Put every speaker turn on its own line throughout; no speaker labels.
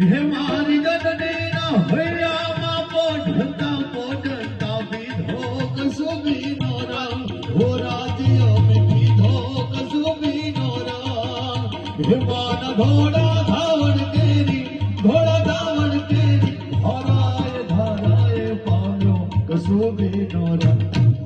हिमारी गडडेरा भैया मा पोठता हो राजियो विधो कसुबी घोड़ा धावन तेरी, घोड़ा धावन तेरी, हराए, धराए पालो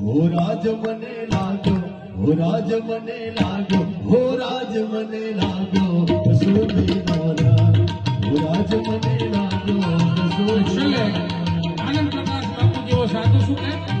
हो राज मने लागो, हो राज मने लागो, हो राज मने लागो कसुबी नोराम। મને લાગ્યો કસુબીનો રામ હો રાજ મને લાગ્યો
છેલ્લે
કસુબીનો
આનંદ પ્રકાશ બાપુ જેવો સાધુ શું કહે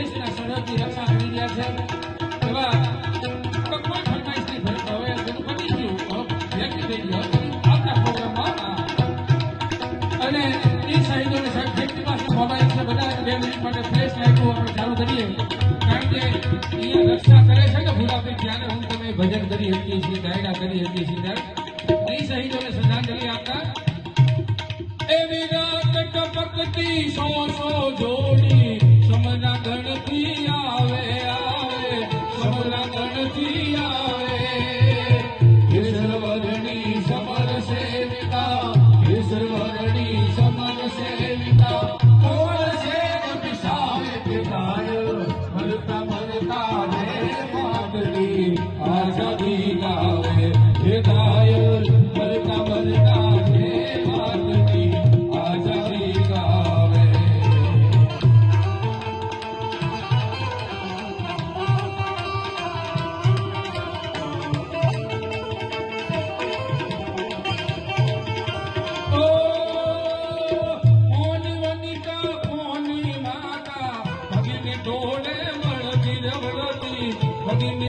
દેશના સરહદની રક્ષા હું તમે ભજન કરી શકીએ છીએ, ગાયડા કરી શકીએ એ શહીદોને શ્રદ્ધાંજલિ સો સો જોડી